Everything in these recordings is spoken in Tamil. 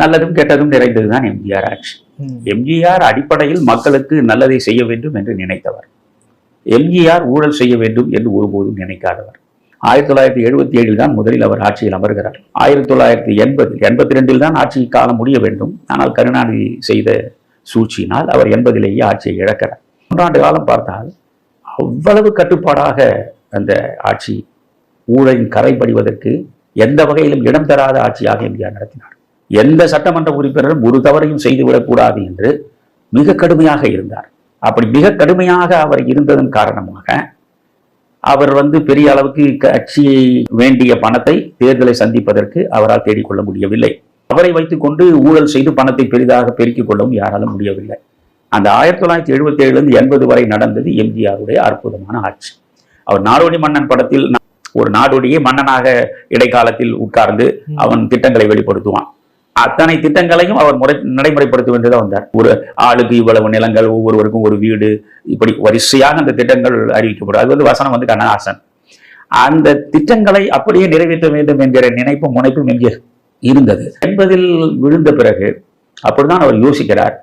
நல்லதும் கெட்டதும் நிறைந்ததுதான் எம்ஜிஆர் ஆட்சி எம்ஜிஆர் அடிப்படையில் மக்களுக்கு நல்லதை செய்ய வேண்டும் என்று நினைத்தவர். எம்ஜிஆர் ஊழல் செய்ய வேண்டும் என்று ஒருபோதும் நினைக்காதவர். ஆயிரத்தி தொள்ளாயிரத்தி எழுபத்தி ஏழில் தான் முதலில் அவர் ஆட்சியில் அமர்கிறார். ஆயிரத்தி தொள்ளாயிரத்தி எண்பது எண்பத்தி ரெண்டில் தான் ஆட்சி காலம் முடிய வேண்டும். ஆனால் கருணாநிதி செய்த சூழ்ச்சியினால் அவர் எண்பதிலேயே ஆட்சியை இழக்கிறார். மூன்றாண்டு காலம் பார்த்தால் அவ்வளவு கட்டுப்பாடாக அந்த ஆட்சி ஊழலின் கரை படிவதற்கு எந்த வகையிலும் இடம் தராத ஆட்சியாக எம்ஜிஆர் நடத்தினார். எந்த சட்டமன்ற உறுப்பினரும் ஒரு தவறையும் செய்துவிடக்கூடாது என்று மிக கடுமையாக இருந்தார். அப்படி மிக கடுமையாக அவர் இருந்ததன் காரணமாக அவர் வந்து பெரிய அளவுக்கு கட்சியை வேண்டிய பணத்தை தேர்தலை சந்திப்பதற்கு அவரால் தேடிக்கொள்ள முடியவில்லை. அவரை வைத்துக்கொண்டு ஊழல் செய்து பணத்தை பெரிதாக பெருக்கிக் கொள்ளவும் யாராலும் முடியவில்லை. அந்த ஆயிரத்தி தொள்ளாயிரத்தி எழுபத்தி ஏழுலேருந்து எண்பது வரை நடந்தது எம்ஜிஆருடைய அற்புதமான ஆட்சி. அவர் நாடோடி மன்னன் படத்தில் ஒரு நாடோடியே மன்னனாக இடைக்காலத்தில் உட்கார்ந்து அவன் திட்டங்களை வெளிப்படுத்துவான். அத்தனை திட்டங்களையும் அவர் முறை நடைமுறைப்படுத்த வேண்டியதாக வந்தார். ஒரு ஆளுக்கு இவ்வளவு நிலங்கள் ஒவ்வொருவருக்கும் ஒரு வீடு இப்படி வரிசையாக அந்த திட்டங்கள் அறிவிக்கப்படும். அது வந்து வசனம் வந்து கண்ணஹாசன் அந்த திட்டங்களை அப்படியே நிறைவேற்ற வேண்டும் என்கிற நினைப்பும் முனைப்பும் எங்கே இருந்தது? என்பதில் விழுந்த பிறகு அப்படிதான் அவர் யோசிக்கிறார்.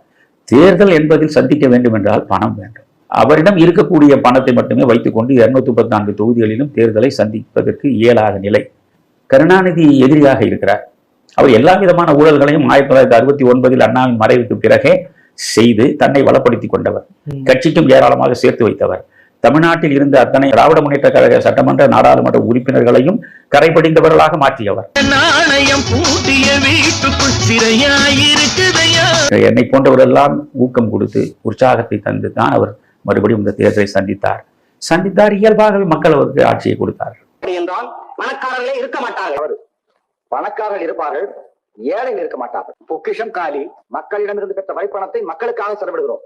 தேர்தல் என்பதில் சந்திக்க வேண்டும் என்றால் பணம் வேண்டும். அவரிடம் இருக்கக்கூடிய பணத்தை மட்டுமே வைத்துக்கொண்டு இருநூத்தி முப்பத்தி நான்கு தொகுதிகளிலும் தேர்தலை சந்திப்பதற்கு இயலாத நிலை. கருணாநிதி எதிரியாக இருக்கிறார். அவர் எல்லா விதமான ஊழல்களையும் ஆயிரத்தி தொள்ளாயிரத்தி அறுபத்தி ஒன்பதில் அண்ணாவின் மறைவுக்கு பிறகே செய்து தன்னை வளப்படுத்திக் கொண்டவர். கட்சிக்கும் ஏராளமாக சேர்த்து வைத்தவர். தமிழ்நாட்டில் இருந்த அத்தனை திராவிட முன்னேற்ற கழக சட்டமன்ற நாடாளுமன்ற உறுப்பினர்களையும் கரைபடிந்தவர்களாக மாற்றியவர். என்னை போன்றவரெல்லாம் ஊக்கம் கொடுத்து உற்சாகத்தை தந்து தான் அவர் மறுபடியும் இந்த தேர்தலை சந்தித்தார். சந்தித்தார் இயல்பாகவே மக்கள் அவருக்கு ஆட்சியை கொடுத்தார் என்றால் பணக்காரர்களே இருக்க மாட்டார்கள். பணக்காரர்கள் இருப்பார்கள். ஏழைகள் இருக்க மாட்டார்கள். பொக்கிஷம் காலி. மக்களிடமிருந்து பெற்ற வரிப்பணத்தை மக்களுக்காக செலவிடுகிறோம்.